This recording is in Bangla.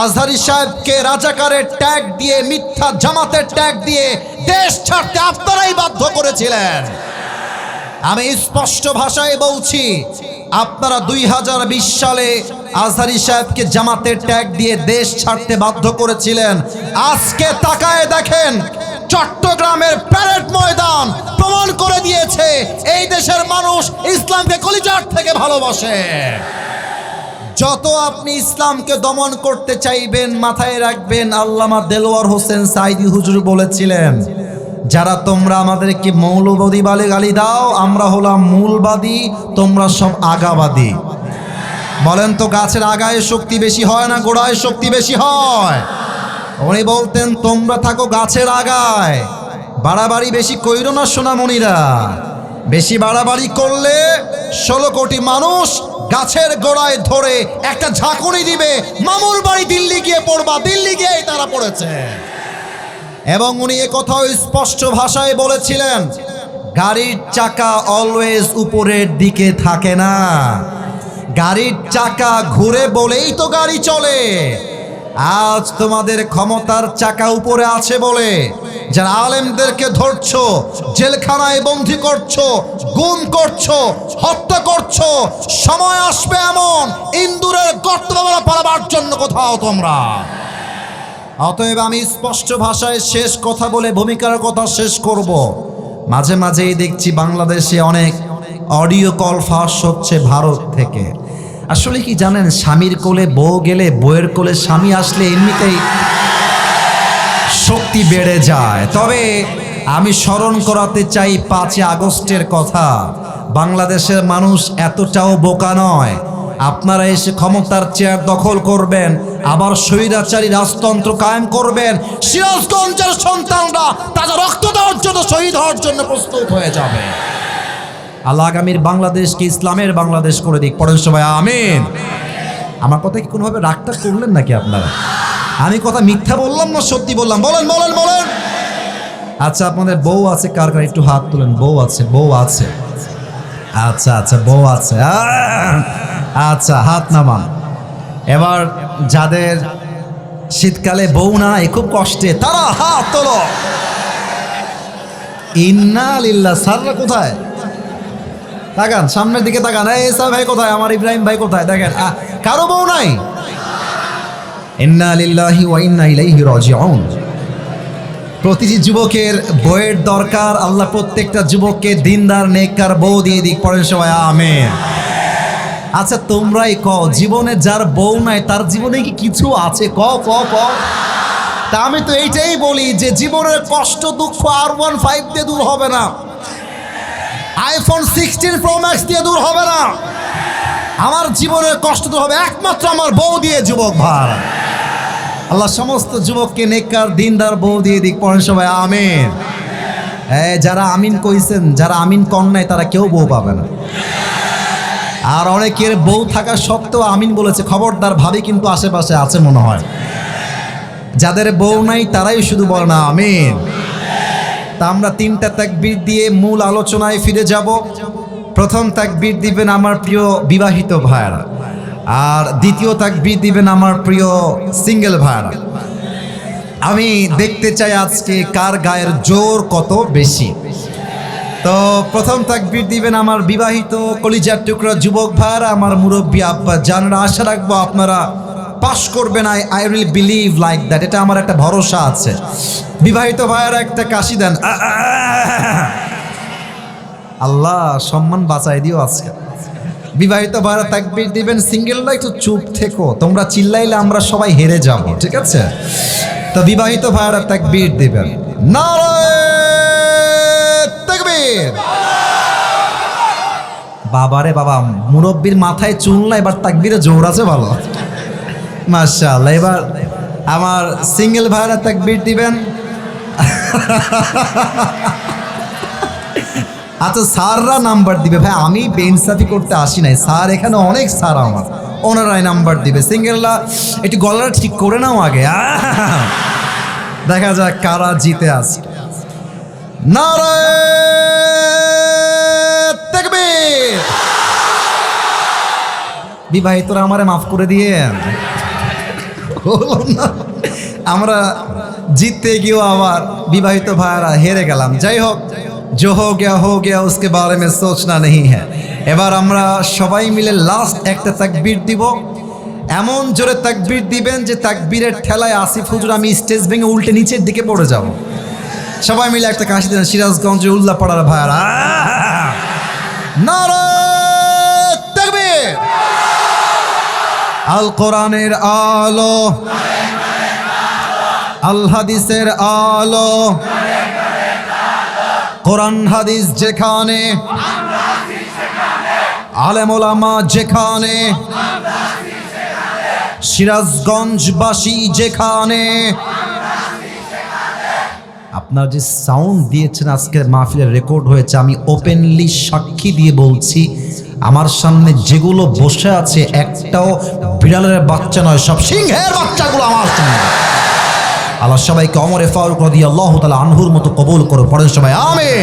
আজহারি সাহেবকে রাজাকারের ট্যাগ দিয়ে, মিথ্যা জামাতের ট্যাগ দিয়ে দেশ ছাড়তে আপনারাই বাধ্য করেছিলেন। আমি স্পষ্ট ভাষায় বলছি, আপনারা দুই হাজার বিশ সালে আজহারি সাহেবকে জামাতের ট্যাগ দিয়ে দেশ ছাড়তে বাধ্য করেছিলেন। আজকে তাকায় দেখেন, চট্টগ্রামের প্যারেড ময়দান প্রমাণ করে দিয়েছে, এই দেশের মানুষ ইসলামকে কলিজার থেকে ভালোবাসে। যত আপনি ইসলামকে দমন করতে চাইবেন, মাথায় রাখবেন, আল্লামা দেলোয়ার হোসেন সাইদি হুজুর বলেছিলেন, যারা তোমরা আমাদেরকে মৌলবাদী বলে গালি দাও, আমরা হলাম মূলবাদী, তোমরা সব আগাবাদী। বলেন তো, গাছের আগায় শক্তি বেশি হয় না গোড়ায় শক্তি বেশি হয়? উনি বলতেন, তোমরা থাকো গাছের আগায়, বাড়াবাড়ি বেশি কইরো না সোনামণিরা। বেশি বাড়াবাড়ি করলে ষোলো কোটি মানুষ গাছের গোড়ায় ধরে একটা ঝাঁকুনি দিবে, মামুর বাড়ি দিল্লি গিয়ে পড়বা, দিল্লি গিয়েই তারা পড়েছে। এবং উনি কথাও স্পষ্ট ভাষায় বলেছিলেন, গাড়ির চাকা অলওয়েজ উপরের দিকে থাকে না। গাড়ির চাকা ঘুরে বলেই তো গাড়ি চলে। আজ তোমাদের ক্ষমতার চাকা উপরে আছে বলে যারা আলেমদেরকে ধরছো, জেলখানায় বন্দি করছ, গুম করছ, হত্যা করছ, সময় আসবে এমন ইন্দুরের গর্ত পালাবার জন্য কোথাও তোমরা। অতএব আমি স্পষ্ট ভাষায় শেষ কথা বলে ভূমিকার কথা শেষ করব। মাঝে মাঝেই দেখছি বাংলাদেশে অনেক অডিও কল ফাঁস হচ্ছে ভারত থেকে। আসলে কি জানেন, স্বামীর কোলে বউ গেলে, বউয়ের কোলে স্বামী আসলে এমনিতেই শক্তি বেড়ে যায়। তবে আমি স্মরণ করাতে চাই পাঁচই আগস্টের কথা। বাংলাদেশের মানুষ এতটাও বোকা নয়। আপনারা এসে ক্ষমতার চেয়ার দখল করবেন, আবার স্বৈরাচারী রাজতন্ত্র কায়েম করবেন। সিরাজগঞ্জের সন্তানরা তাদের রক্ত দেওয়ার জন্য শহীদ হওয়ার জন্য প্রস্তুত হয়ে যাবে। আল্লাহ আগামীর বাংলাদেশকে ইসলামের বাংলাদেশ করে দিক। পরের সবাই আমিন। আমার কথা কি কোনোভাবে রাগটা করলেন নাকি আপনারা? আমি কথা মিথ্যা বললাম না সত্যি বললাম? বলেন বলেন বলেন। আচ্ছা আপনাদের বউ আছে কার কার? একটু হাত তুলেন। বউ আছে বউ আছে। আচ্ছা আচ্ছা বউ আছে! আচ্ছা হাত নামান। এবার যাদের শীতকালে বউ নাই, খুব কষ্টে, তারা হাত তোলো। ইন্না লিল্লাহ, স্যাররা কোথায়? তাকান, সামনের দিকে তাকান। এই এসা ভাই কোথায়? আমার ইব্রাহিম ভাই কোথায়? দেখেন কারও বউ নাই। ইন্না লিল্লাহি ওয়া ইন্না ইলাইহি রাজিউন। প্রতিটি যুবকের বইয়ের দরকার, আল্লাহ প্রত্যেকটা যুবককে দিনদার, নেককার বউ দিয়ে দিক। পড়েন সবাই, আমেন। আচ্ছা তোমরাই ক, জীবনে যার বউ নাই, তার জীবনে কি কিছু আছে? ক ক ক। তা আমি তো এইটাই বলি যে জীবনের কষ্ট, দুঃখ আর ওয়ান ফাইভ দিয়ে দূর হবে না। আইফোন সিক্সটিন প্রো ম্যাক্স দিয়ে দূর হবে না। আমার জীবনের কষ্ট দূর হবে। একমাত্র আমার বউ দিয়ে, যুবক ভার আল্লাহ সমস্ত যুবককে, নেককার, দিনদার, বউ দিয়ে দিক, পড়েন সবাই, আমিন। এই যারা আমিন কইছেন, যারা আমিন কন নাই, তারা কেউ বউ পাবে না। আর অনেকের বউ থাকা সত্ত্বেও আমিন বলেছে, খবরদার ভাবি কিন্তু আশেপাশে আছে মনে হয়। যাদের বউ নাই, তারাই শুধু বলে না, আমিন। তা আমরা তিনটা তাকবীর দিয়ে মূল আলোচনায় ফিরে যাব। প্রথম তাকবীর দিবেন আমার প্রিয় বিবাহিত ভাইয়ারা। আর দ্বিতীয় তাকবীর দিবেন আমার প্রিয় সিঙ্গেল ভাইয়ারা আমি দেখতে চাই আজকে কার গায়ের জোর কত বেশি। তো প্রথম তাকবীর দিবেন আমার বিবাহিত কলিজার টুকরা যুবক ভাইয়ারা আমার মুরব্বী আব্বা জানরা, আশা রাখব আপনারা পাশ করবেন I I will believe like that এটা আমার একটা ভরসা আছে। বিবাহিত ভাইয়ারা একটা কাশি দেন। আল্লাহ, সম্মান বাঁচাই দিও আজকে। বিবাহিত ভাইয়ারা তাকবীর দিবেন সিঙ্গেলরা একটু চুপ থেকো। তোমরা চিল্লাইলে আমরা সবাই হেরে যাব, ঠিক আছে? তো বিবাহিত ভাইয়ারা তাকবীর দিবেন। তাকবীর! বাবারে বাবা, মুরব্বীর মাথায় চুল না, এবার তাকবীরে জোর আছে ভালো। মাশাআল্লাহ, এবার আমার সিঙ্গেল ভাইরা তাকবীর দিবেন। আচ্ছা স্যাররা নাম্বার দিবে। ভাই, আমি বেইনসাফি করতে আসি নাই। স্যার এখানে অনেক স্যার আমার। ওনারাই নাম্বার দিবে। সিঙ্গেলরা, একটু গলাটা ঠিক করে নাও আগে! দেখা যাক কারা জিতে আছে। বিবাহিতরা আমারে মাফ করে দিয়ে। আমরা জিততে গিয়েও আবার বিবাহিত ভাইয়ারা হেরে গেলাম। যাই হোক। जो हो गया हो गया उसके बारे में सोचना नहीं है এবার আমরা সবাই মিলে লাস্ট একটা তাকবীর দিব এমন জোরে তাকবীর দিবেন যে তাকবীরের ঠেলায় আসিফ হুজুর আমি স্টেজ ভেঙে উল্টে নিচের দিকে পড়ে যাব সবাই মিলে একটা কাশি দেন সিরাজগঞ্জের উল্লাপাড়ার ভাইয়ারা নারা তাকবীর আল কোরআনের আলো আল হাদিসের আলো কোরআন হাদিস যেখানে, আলেমোলামা যেখানে, সিরাজগঞ্জবাসী যেখানে। আপনার যে সাউন্ড দিয়েছেন আজকের মাহফিলের রেকর্ড হয়েছে, আমি ওপেনলি সাক্ষী দিয়ে বলছি, আমার সামনে যেগুলো বসে আছে, একটাও বিড়ালের বাচ্চা নয়, সব সিংহের বাচ্চাগুলো আমার সামনে। আল্লাহ সবাইকে অমরে ফারুক রদি আল্লাহ তালা আনহুর মতো কবুল করো পরের সবাই আমের